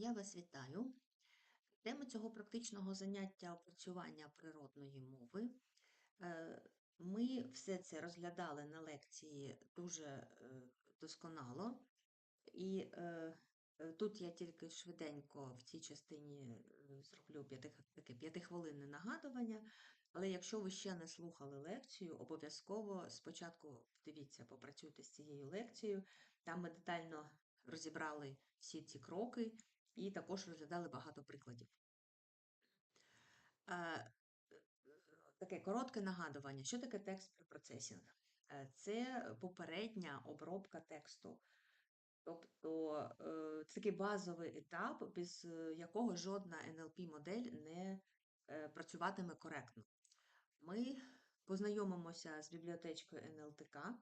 Я вас вітаю. Тема цього практичного заняття опрацювання природної мови. Е, Ми все це розглядали на лекції дуже е, досконало, і е, тут я тільки швиденько в цій частині зроблю таке п'ятихвилинне нагадування. Але якщо ви ще не слухали лекцію, обов'язково спочатку дивіться, попрацюйте з цією лекцією. Там ми детально розібрали всі ці кроки і також розглядали багато прикладів. Е, Таке коротке нагадування. Що таке текст препроцесінг? Е, Це попередня обробка тексту. Тобто це такий базовий етап, без якого жодна NLP-модель не працюватиме коректно. Ми познайомимося з бібліотечкою NLTK,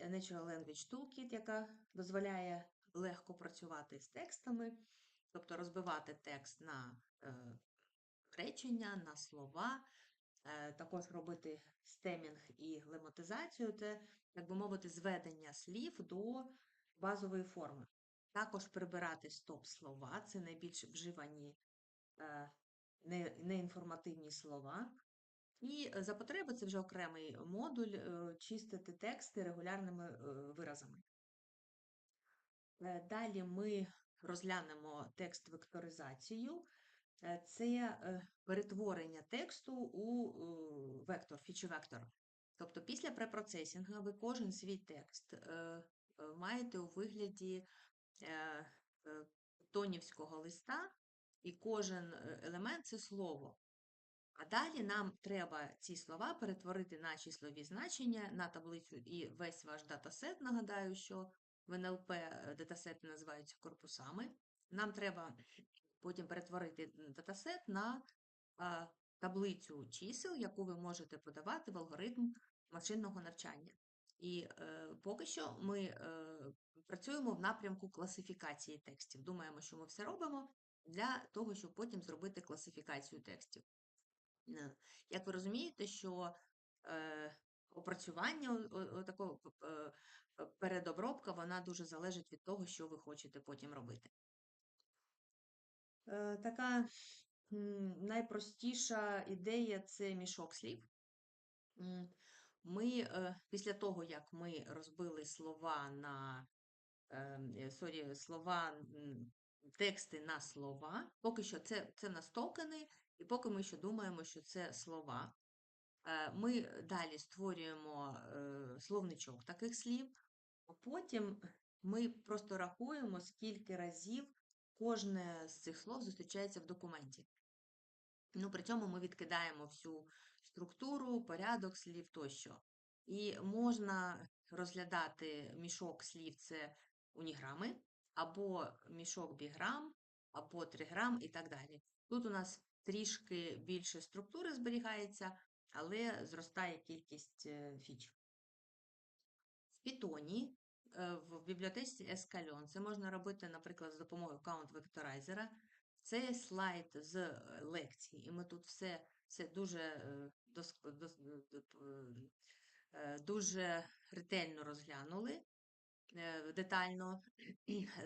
Natural Language Toolkit, яка дозволяє легко працювати з текстами, тобто розбивати текст на е, речення, на слова, е, також робити стемінг і лематизацію, це, так би мовити, зведення слів до базової форми. Також прибирати стоп-слова, це найбільш вживані е, неінформативні слова. І за потреби це вже окремий модуль чистити тексти регулярними виразами. Е, Далі ми розглянемо текст-векторизацію. Е, Це е, перетворення тексту у вектор, фічу-вектор. Тобто після препроцесінгу ви кожен свій текст маєте у вигляді тонівського листа, і кожен елемент це слово. А далі нам треба ці слова перетворити на числові значення на таблицю і весь ваш датасет. Нагадаю, що в НЛП е, датасети називаються корпусами. Нам треба потім перетворити датасет на таблицю чисел, яку ви можете подавати в алгоритм машинного навчання. І е, поки що ми е, працюємо в напрямку класифікації текстів. Думаємо, що ми все робимо для того, щоб потім зробити класифікацію текстів. Е, Як ви розумієте, що е, опрацювання такого е, передобробка, вона дуже залежить від того, що ви хочете потім робити. Е, Така найпростіша ідея це мішок слів. Ми е, після того, як ми розбили слова на ем, е, сорі, слова, тексти на слова, поки що це, це нас токени, і поки ми ще думаємо, що це слова. Е, Ми далі створюємо е, словничок таких слів, потім ми просто рахуємо, скільки разів кожне з цих слов зустрічається в документі. Ну, при цьому ми відкидаємо всю структуру, порядок слів тощо. І можна розглядати мішок слів це уніграми, або мішок біграм, або триграм і так далі. Тут у нас трішки більше структури зберігається, але зростає кількість е, фіч. В Python, е, в бібліотеці Escalon, це можна робити, наприклад, з допомогою Count Vectorizer. Це слайд з е, лекції, і ми тут все, все дуже, дуже ретельно розглянули детально.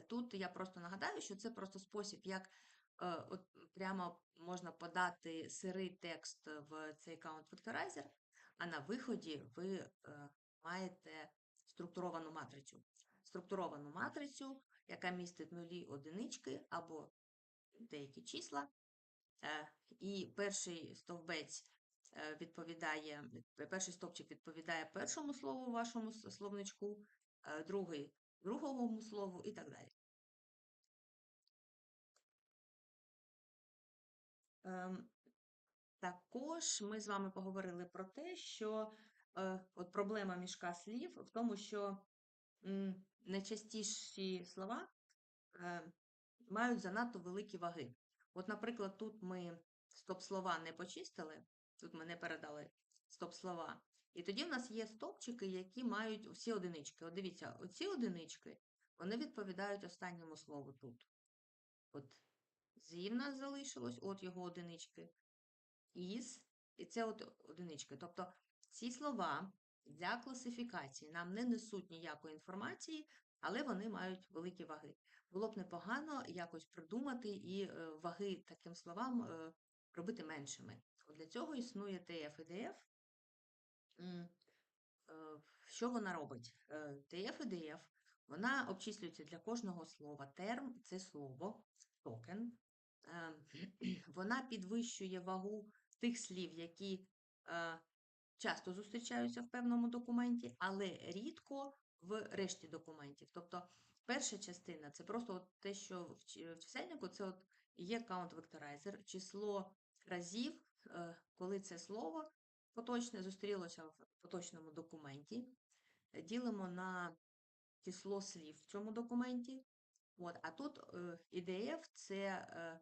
Тут я просто нагадаю, що це просто спосіб, як от прямо можна подати сирий текст в цей Count Vectorizer, а на виході ви е, маєте структуровану матрицю. Структуровану матрицю, яка містить нулі одинички або деякі числа. Е, І перший стовбець е, відповідає, перший стовпчик відповідає першому слову вашому словничку, е, другий другому слову і так далі. Також ми з вами поговорили про те, що е, от проблема мішка слів в тому, що найчастіші слова е, мають занадто великі ваги. От, наприклад, тут ми стоп-слова не почистили, тут ми не передали стоп-слова. І тоді в нас є стопчики, які мають всі одинички. От дивіться, оці одинички, вони відповідають останньому слову тут. От зі в нас залишилось, от його одинички. Із, і це от одинички. Тобто ці слова для класифікації нам не несуть ніякої інформації, але вони мають великі ваги. Було б непогано якось придумати і е, ваги таким словам е, робити меншими. От Для цього існує TF і DF. Е, Що вона робить? TF і DF, вона обчислюється для кожного слова. Терм це слово, токен. Е, Вона підвищує вагу тих слів, які е, часто зустрічаються в певному документі, але рідко в решті документів. Тобто перша частина це просто те, що в чисельнику це от є count vectorizer, число разів, е, коли це слово поточне зустрілося в поточному документі. Ділимо на число слів в цьому документі. От, а тут IDF – це е,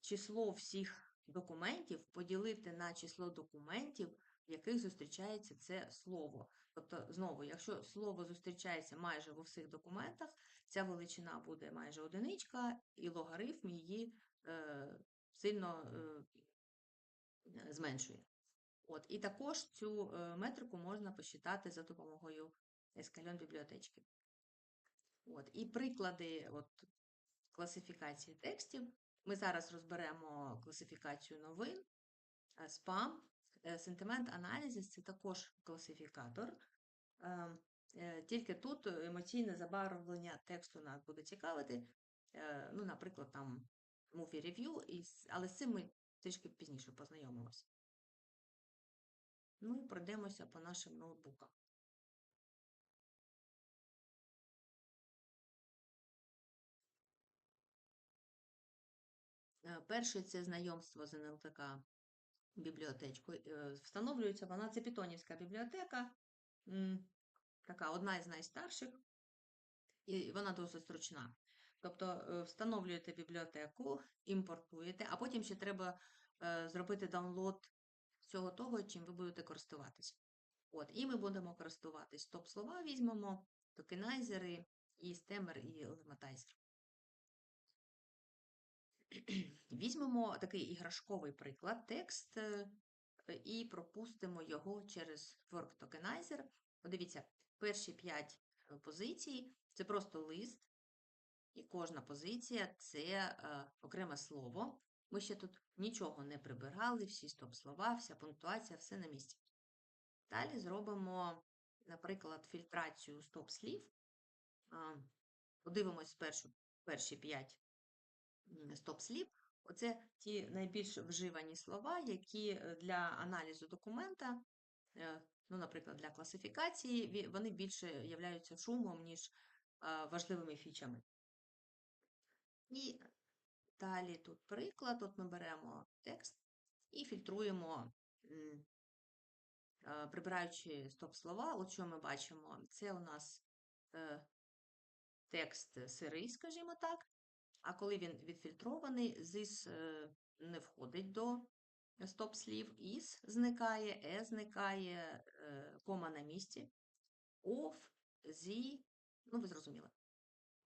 число всіх документів поділити на число документів, в яких зустрічається це слово. Тобто, знову, якщо слово зустрічається майже в усіх документах, ця величина буде майже одиничка, і логарифм її е, сильно е, зменшує. От, і також цю е, метрику можна посчитати за допомогою ескальон бібліотечки. От, і приклади от, класифікації текстів. Ми зараз розберемо класифікацію новин, е, спам, е, сентимент аналізис це також класифікатор. Е, е, Тільки тут емоційне забарвлення тексту нас буде цікавити. Ну, наприклад, там movie review, але з цим ми трішки пізніше познайомимося. Ну і пройдемося по нашим ноутбукам. Перше це знайомство з НЛТК бібліотечкою. Е, Встановлюється вона, це Пітонівська бібліотека, така одна із найстарших, і вона досить зручна. Тобто е, встановлюєте бібліотеку, імпортуєте, а потім ще треба е, зробити даунлод всього того, чим ви будете користуватись. От, і ми будемо користуватись. Топ-слова візьмемо, токенайзери, і стемер, і лематайзер. Візьмемо такий іграшковий приклад, текст, е, і пропустимо його через Work Tokenizer. Подивіться, перші 5 позицій це просто лист, і кожна позиція це е, окреме слово. Ми ще тут нічого не прибирали, всі стоп-слова, вся пунктуація, все на місці. Далі зробимо, наприклад, фільтрацію стоп-слів. Подивимось спершу перші 5 стоп-слів. Оце ті найбільш вживані слова, які е, для аналізу документа, е, ну, наприклад, для класифікації, вони більше являються шумом, ніж важливими фічами. І далі тут приклад, от ми беремо текст і фільтруємо, е, прибираючи стоп-слова. От що ми бачимо? Це у нас е, текст сирий, скажімо так. А коли він відфільтрований, зис е, не входить до стоп-слів, із зникає, е зникає, е, кома на місці, of, зі, ну ви зрозуміли.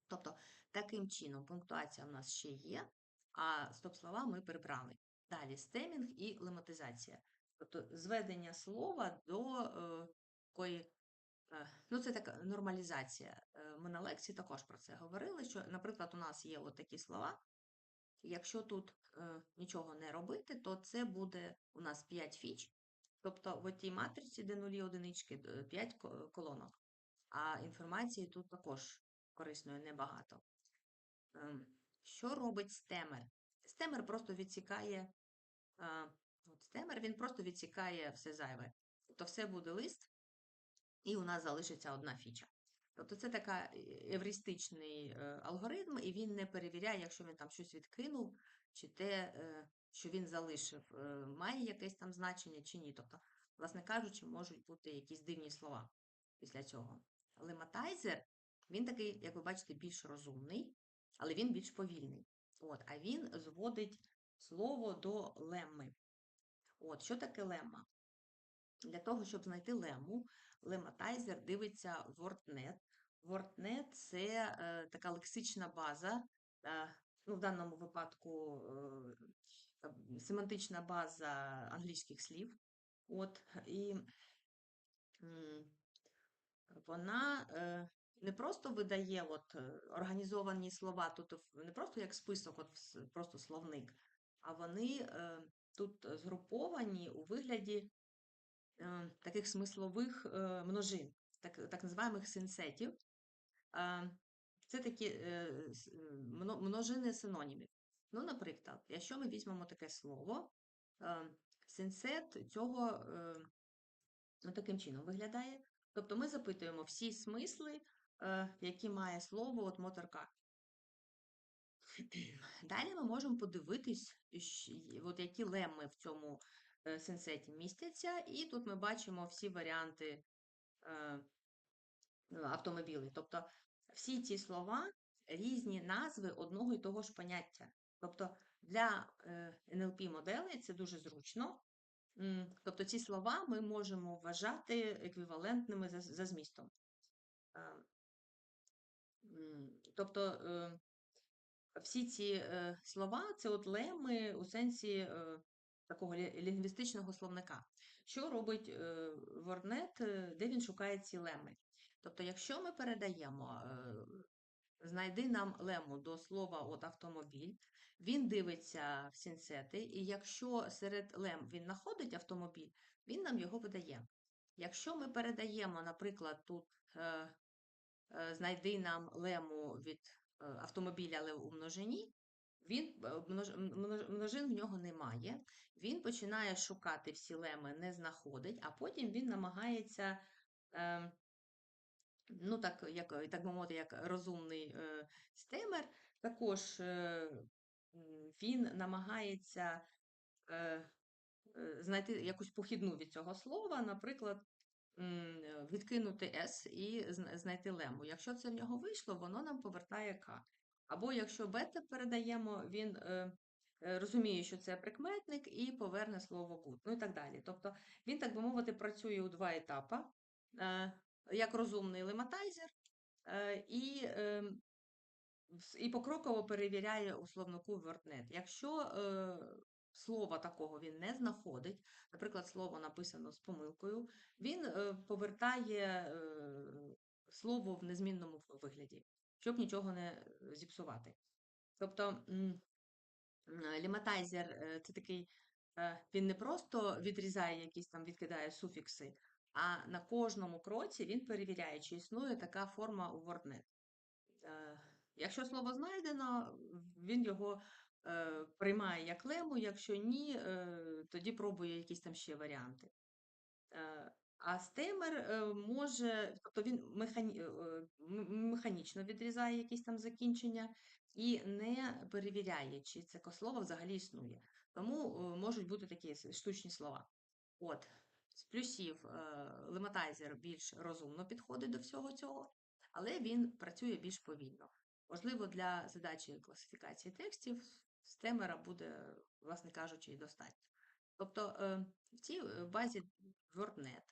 Тобто, таким чином пунктуація в нас ще є, а стоп-слова ми прибрали. Далі стемінг і лематизація. Тобто зведення слова до е, такої Ну, це така нормалізація. Е, Ми на лекції також про це говорили, що, наприклад, у нас є от такі слова. Якщо тут е, нічого не робити, то це буде у нас 5 фіч. Тобто в тій матриці, де нулі одинички, 5 колонок. А інформації тут також корисної небагато. Ем, Що робить стемер? Стемер просто відсікає. е, От стемер він просто відсікає все зайве. Тобто все буде лист, і у нас залишиться одна фіча. Тобто це така евристичний е, алгоритм, і він не перевіряє, якщо він там щось відкинув, чи те, е, що він залишив, е, має якесь там значення чи ні. Тобто, власне кажучи, можуть бути якісь дивні слова після цього. Лематайзер, він такий, як ви бачите, більш розумний, але він більш повільний. От, А він зводить слово до лемми. От, Що таке лемма? Для того, щоб знайти лему, лематайзер дивиться WordNet. WordNet – це е, така лексична база, е, ну, в даному випадку е, семантична база англійських слів. От, і м, вона е, не просто видає от, е, організовані слова, тут не просто як список, от просто словник, а вони е, тут згруповані у вигляді е, таких смислових е, множин, так, так називаємих синсетів. Е, Це такі е, е, мно- множини синонімів. Ну, наприклад, якщо ми візьмемо таке слово, е, синсет цього ну, таким чином виглядає. Тобто ми запитуємо всі смисли, які має слово от моторка. Далі ми можемо подивитись, от які леми в цьому е, синсеті містяться, і тут ми бачимо всі варіанти е, автомобілів. Тобто всі ці слова різні назви одного і того ж поняття. Тобто для е, NLP-моделей це дуже зручно. Тобто ці слова ми можемо вважати еквівалентними за, за змістом. Е, Тобто всі ці слова це от леми у сенсі такого лі- лінгвістичного словника. Що робить е, Ворнет, е, де він шукає ці леми? Тобто, якщо ми передаємо, е, знайди нам лему до слова от автомобіль, він дивиться в сінсети, і якщо серед лем він знаходить автомобіль, він нам його видає. Якщо ми передаємо, наприклад, тут е, е, знайди нам лему від автомобіля, але у множині, він е, множ- множ- множин в нього немає. Він починає шукати всі леми, не знаходить, а потім він намагається. Е, Ну, так, як, так би мовити, як розумний е, стемер, також він намагається знайти якусь похідну від цього слова, наприклад, відкинути S і знайти лему. Якщо це в нього вийшло, воно нам повертає K. Або якщо бета передаємо, він е, е, розуміє, що це прикметник, і поверне слово good, ну і так далі. Тобто він, так би мовити, працює у два етапи, е, як розумний лематайзер, і і покроково перевіряє у словнику WordNet. Якщо слова такого він не знаходить, наприклад, слово написано з помилкою, він повертає слово в незмінному вигляді, щоб нічого не зіпсувати. Тобто м, лематайзер е, це такий, е, він не просто відрізає якісь там, відкидає суфікси, а на кожному кроці він перевіряє, чи існує така форма у WordNet. Е, Якщо слово знайдено, він його е, приймає як лему, якщо ні, е, тоді пробує якісь там ще варіанти. Е, А стемер е, може, тобто він механі, е, механічно відрізає якісь там закінчення і не перевіряє, чи це слово взагалі існує. Тому е, можуть бути такі штучні слова. От, з плюсів е, лематайзер більш розумно підходить до всього цього, але він працює більш повільно. Можливо, для задачі класифікації текстів стемера буде, власне кажучи, і достатньо. Тобто е, в цій е, базі WordNet,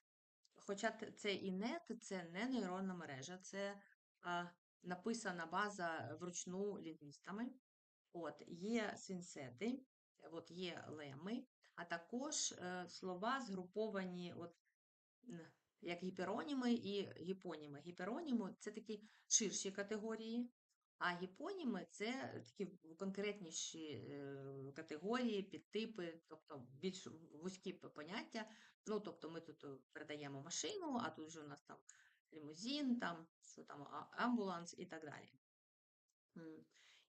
хоча це і нет, це не нейронна мережа, це а, написана база вручну лінгвістами. От, є синсети, от є леми, а також е, слова згруповані от, як гіпероніми і гіпоніми. Гіпероніми це такі ширші категорії, а гіпоніми це такі конкретніші е, категорії, підтипи, тобто більш вузькі поняття. Ну, тобто ми тут е, передаємо машину, а тут же у нас там лімузин, там, що там амбуланс і так далі.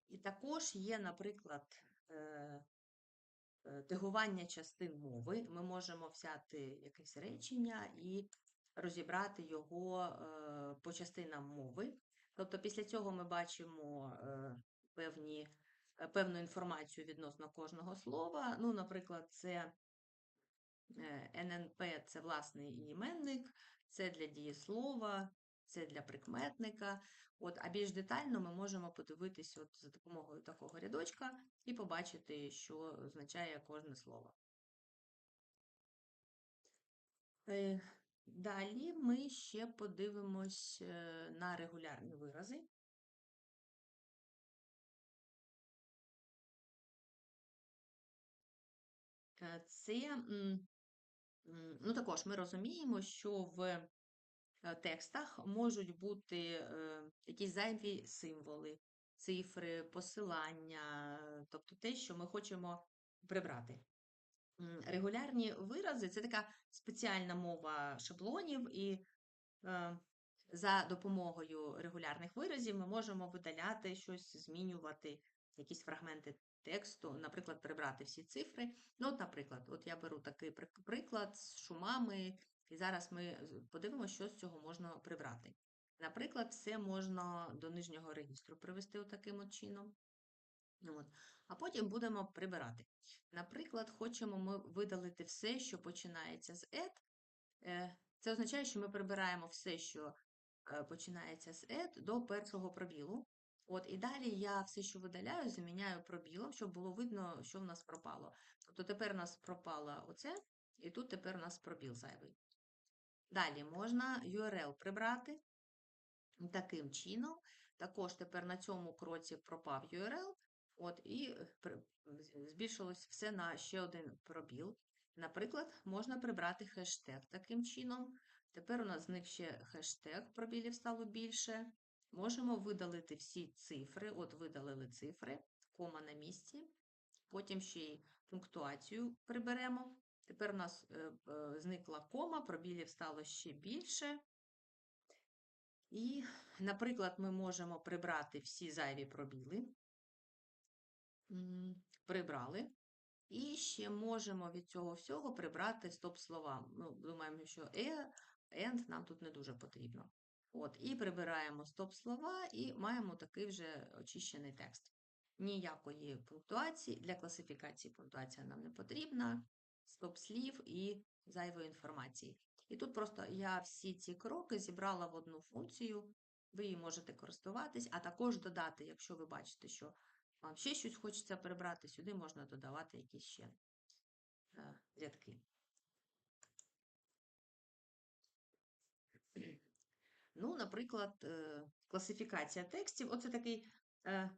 І також є, наприклад, е, тегування частин мови. Ми можемо взяти якесь речення і розібрати його по частинам мови. Тобто після цього ми бачимо е, певні, е, певну інформацію відносно кожного слова. Ну, наприклад, це е, ННП це власний іменник, це для дієслова, це для прикметника. От, а більш детально ми можемо подивитись от за допомогою такого рядочка і побачити, що означає кожне слово. Далі ми ще подивимось е, на регулярні вирази. Е, Це, ну також ми розуміємо, що в е, текстах можуть бути якісь зайві символи, цифри, посилання, тобто те, що ми хочемо прибрати. Регулярні вирази це така спеціальна мова шаблонів, і е, за допомогою регулярних виразів ми можемо видаляти щось, змінювати якісь фрагменти тексту, наприклад, прибрати всі цифри. Ну, от, наприклад, от я беру такий приклад з шумами, і зараз ми подивимося, що з цього можна прибрати. Наприклад, все можна до нижнього регістру привести отаким от чином. От. А потім будемо прибирати. Наприклад, хочемо ми видалити все, що починається з «ет». Е, Це означає, що ми прибираємо все, що е, починається з «ет» до першого пробілу. От, і далі я все, що видаляю, заміняю пробілом, щоб було видно, що в нас пропало. Тобто тепер у нас пропало оце, і тут тепер у нас пробіл зайвий. Далі можна URL прибрати таким чином. Також тепер на цьому кроці пропав URL, от, і е, збільшилось все на ще один пробіл. Наприклад, можна прибрати хештег таким чином. Тепер у нас зник ще хештег, пробілів стало більше. Можемо видалити всі цифри, от видалили цифри, кома на місці. Потім ще й пунктуацію приберемо. Тепер у нас е, е, зникла кома, пробілів стало ще більше. І, наприклад, ми можемо прибрати всі зайві пробіли. Прибрали. І ще можемо від цього всього прибрати стоп-слова. Ну, думаємо, що e, and нам тут не дуже потрібно. От, і прибираємо стоп-слова, і маємо такий вже очищений текст. Ніякої пунктуації, для класифікації пунктуація нам не потрібна, стоп-слів і зайвої інформації. І тут просто я всі ці кроки зібрала в одну функцію, ви її можете користуватись, а також додати, якщо ви бачите, що вам ще щось хочеться прибрати, сюди можна додавати якісь ще е, рядки. Ну, наприклад, е, класифікація текстів. Оце такий,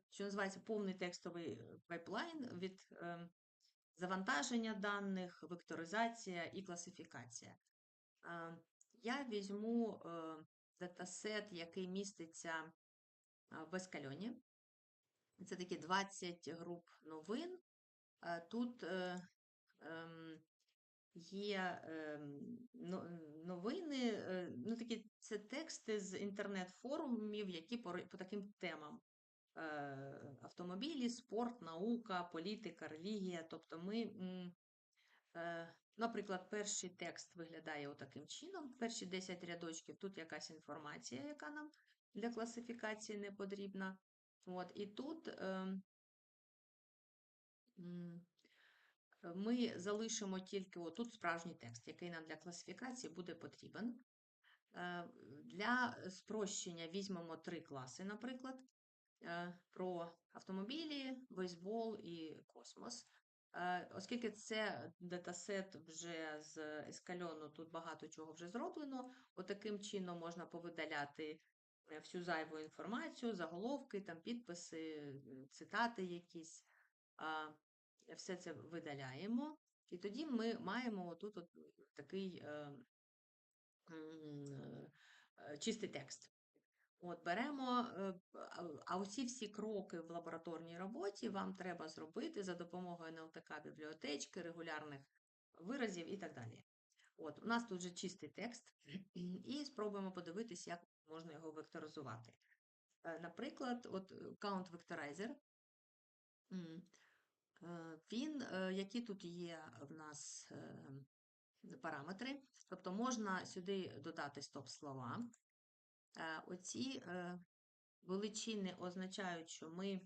що називається повний текстовий пайплайн від завантаження даних, векторизація і класифікація. Я візьму датасет, який міститься в ескальоні. Це такі 20 груп новин. Е, Тут е, ем, є ем, новини, е, ну такі це тексти з інтернет-форумів, які по, по таким темам. Автомобілі, спорт, наука, політика, релігія. Тобто ми, наприклад, перший текст виглядає отаким чином. Перші 10 рядочків, тут якась інформація, яка нам для класифікації не потрібна. От, і тут м, ми залишимо тільки отут справжній текст, який нам для класифікації буде потрібен. Е, Для спрощення візьмемо три класи, наприклад, е, про автомобілі, бейсбол і космос. Е, Оскільки це датасет вже з ескальону, тут багато чого вже зроблено, отаким чином можна повидаляти е, всю зайву інформацію, заголовки, там підписи, е, цитати якісь. Все це видаляємо, і тоді ми маємо отут от такий е, е, чистий текст. От беремо, е, а- усі всі кроки в лабораторній роботі вам треба зробити за допомогою НЛТК бібліотечки, регулярних виразів і так далі. От, у нас тут вже чистий текст, і спробуємо подивитись, як можна його векторизувати. Е, Наприклад, от е, Count Vectorizer. Е, Він, які тут є в нас параметри, тобто можна сюди додати стоп-слова. Оці величини означають, що ми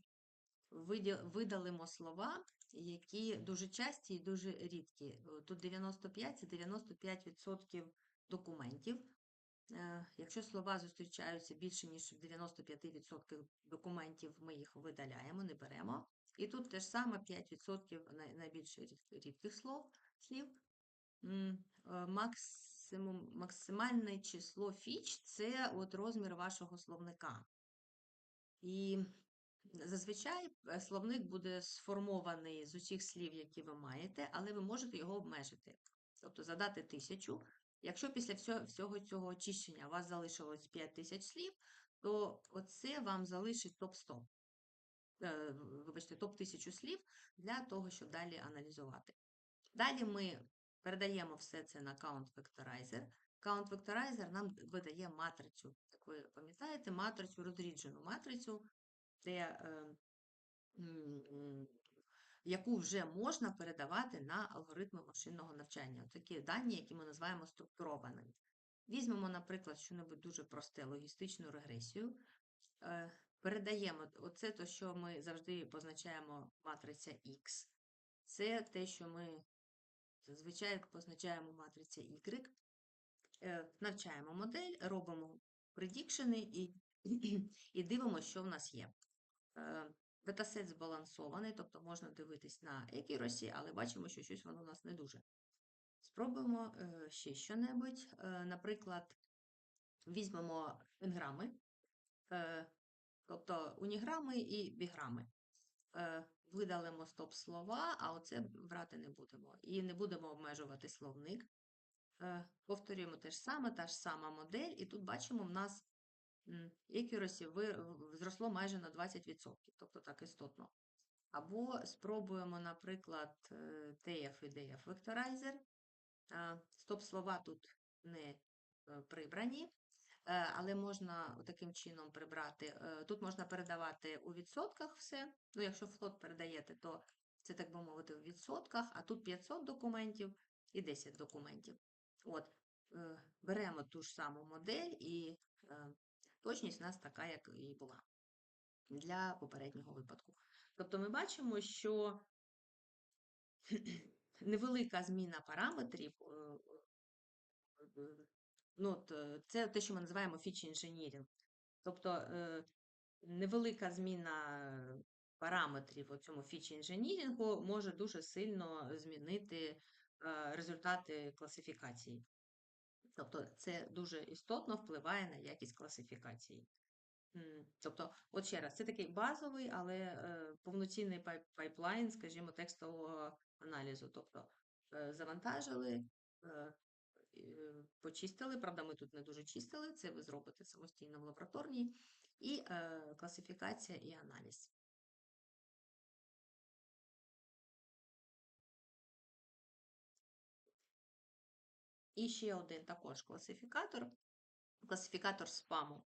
видалимо слова, які дуже часті і дуже рідкі. Тут 95 це 95% документів. Е, Якщо слова зустрічаються більше, ніж в 95% документів, ми їх видаляємо, не беремо. І тут теж саме 5% най- найбільш рід- рідких слов, слів. Е, Максимум, максимальне число фіч це от розмір вашого словника. І зазвичай е, словник буде сформований з усіх слів, які ви маєте, але ви можете його обмежити. Тобто задати тисячу, Якщо після всього, цього очищення у вас залишилось 5 тисяч слів, то оце вам залишить топ-100. Е, вибачте, топ-1000 слів для того, щоб далі аналізувати. Далі ми передаємо все це на Count Vectorizer. Count Vectorizer нам видає матрицю. Як ви пам'ятаєте, матрицю, розріджену матрицю, де, е, яку вже можна передавати на алгоритми машинного навчання. Такі дані, які ми називаємо структурованими. Візьмемо, наприклад, щось дуже просте логістичну регресію. Е, Передаємо оце то, що ми завжди позначаємо матриця X. Це те, що ми зазвичай позначаємо матриця Y. Е, Навчаємо модель, робимо предікшени і, і дивимося, що в нас є. Датасет збалансований, тобто можна дивитись на accuracy, але бачимо, що щось воно у нас не дуже. Спробуємо е, ще що-небудь. Е, Наприклад, візьмемо енграми, е, тобто уніграми і біграми. Видалимо стоп-слова, а оце брати не будемо. І не будемо обмежувати словник. Повторюємо те ж саме, та ж сама модель, і тут бачимо, в нас в- зросло майже на 20%, тобто так істотно. Або спробуємо, наприклад, е, TF і DF. Е, Стоп-слова тут не е, прибрані, е, але можна таким чином прибрати. Тут можна передавати у відсотках все. Ну, якщо флот передаєте, то це, так би мовити, у відсотках, а тут 500 документів і 10 документів. От, беремо ту ж саму модель, і точність у нас така, як і була для попереднього випадку. Тобто ми бачимо, що невелика зміна параметрів, е, е, ну, е, це те, що ми називаємо фічі інженірінг. Тобто невелика зміна параметрів у цьому фічі інженірингу може дуже сильно змінити результати класифікації. Тобто це дуже істотно впливає на якість класифікації. Тобто, от ще раз, це такий базовий, але е, повноцінний пай- пайплайн, скажімо, текстового аналізу. Тобто е, завантажили, е, почистили, правда, ми тут не дуже чистили, це ви зробите самостійно в лабораторній, і класифікація і аналіз. І ще один також класифікатор, класифікатор спаму.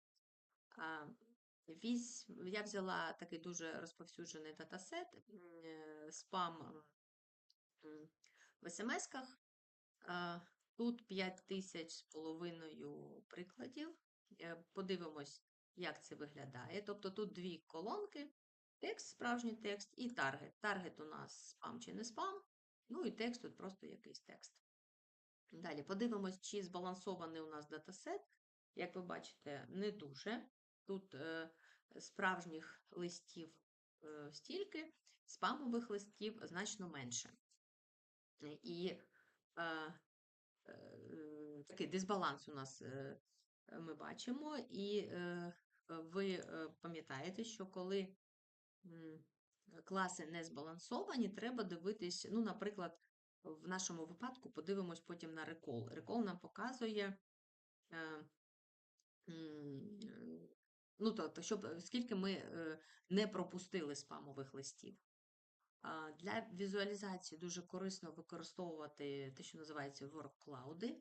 Я взяла такий дуже розповсюджений датасет, е, спам в смс-ках. Тут 5 тисяч з половиною прикладів. Е, Подивимось, як це виглядає. Тобто тут дві колонки, текст, справжній текст і таргет. Таргет у нас спам чи не спам, ну і текст тут просто якийсь текст. Далі подивимось, чи збалансований у нас датасет. Як ви бачите, не дуже. Тут е, справжніх листів е, стільки, спамових листів значно менше. І е, е, такий дисбаланс у нас е, ми бачимо, і е, ви е, пам'ятаєте, що коли класи не збалансовані, треба дивитись, ну, наприклад, в нашому випадку подивимось потім на рекол. Рекол нам показує, е, е, ну, тобто, щоб скільки ми е, не пропустили спамових листів. Для візуалізації дуже корисно використовувати те, що називається workcloud.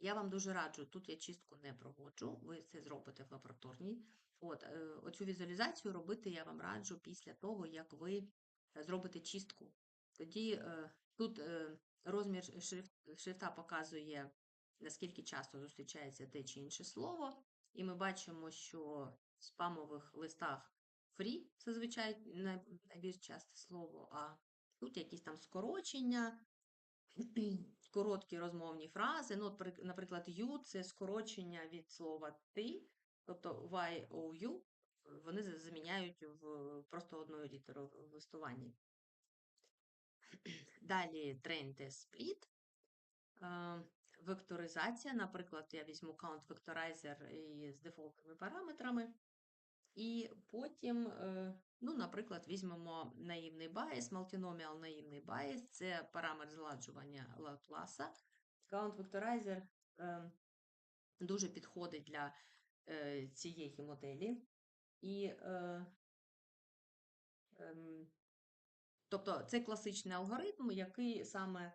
Я вам дуже раджу, тут я чистку не проводжу, ви це зробите в лабораторній. От, е, Оцю візуалізацію робити я вам раджу після того, як ви е, зробите чистку. Тоді е, тут е, розмір шрифт, шрифта показує, наскільки часто зустрічається те чи інше слово, і ми бачимо, що в спамових листах free зазвичай най- найбільш часте слово, а тут якісь там скорочення, короткі розмовні фрази. Ну, наприклад, you – це скорочення від слова ти, тобто y-o-u, вони заміняють в просто одною літерою в листуванні. Далі train test split. Е, Векторизація, наприклад, я візьму count vectorizer і з дефолтними параметрами. І потім, е, ну, наприклад, візьмемо наївний bias, multinomial наївний bias, це параметр зладжування Laplace. Count vectorizer е, дуже підходить для е, цієї моделі. І, е, ем, тобто, це класичний алгоритм, який саме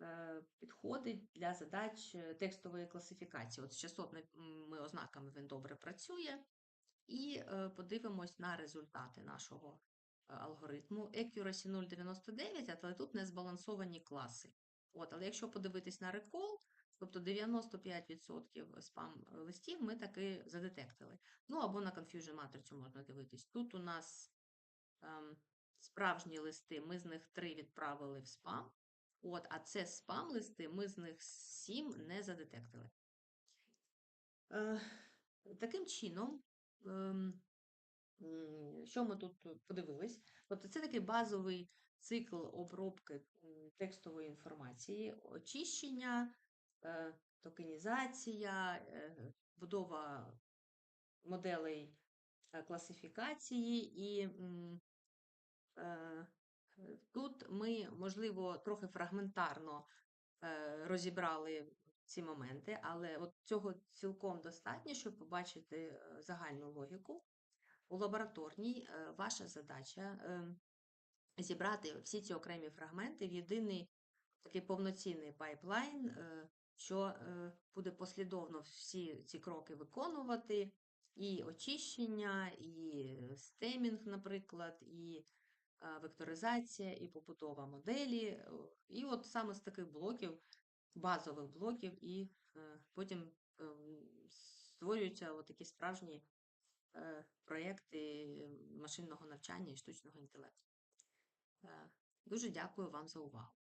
е, підходить для задач е, текстової класифікації. От з частотними ознаками він добре працює. І е, подивимось на результати нашого алгоритму. Accuracy 0,99, але тут не збалансовані класи. От, але якщо подивитись на recall, тобто 95% спам листів ми таки задетектили. Ну або на confusion матрицю можна дивитись. Тут у нас ем, справжні листи, ми з них 3 відправили в спам. От, а це спам листи, ми з них 7 не задетектили. Е, таким чином, м, що ми тут подивились? Тобто це такий базовий цикл обробки текстової інформації, очищення, е, токенізація, е, будова моделей е, класифікації і е, тут ми, можливо, трохи фрагментарно е, розібрали ці моменти, але от цього цілком достатньо, щоб побачити е, загальну логіку. У лабораторній е, ваша задача е, зібрати всі ці окремі фрагменти в єдиний такий повноцінний пайплайн, е, що е, буде послідовно всі ці кроки виконувати, і очищення, і стемінг, наприклад, і е, векторизація, і побудова моделі. е, І от саме з таких блоків, базових блоків, і е, потім ем, створюються такі справжні е, проєкти машинного навчання і штучного інтелекту. Е, Дуже дякую вам за увагу.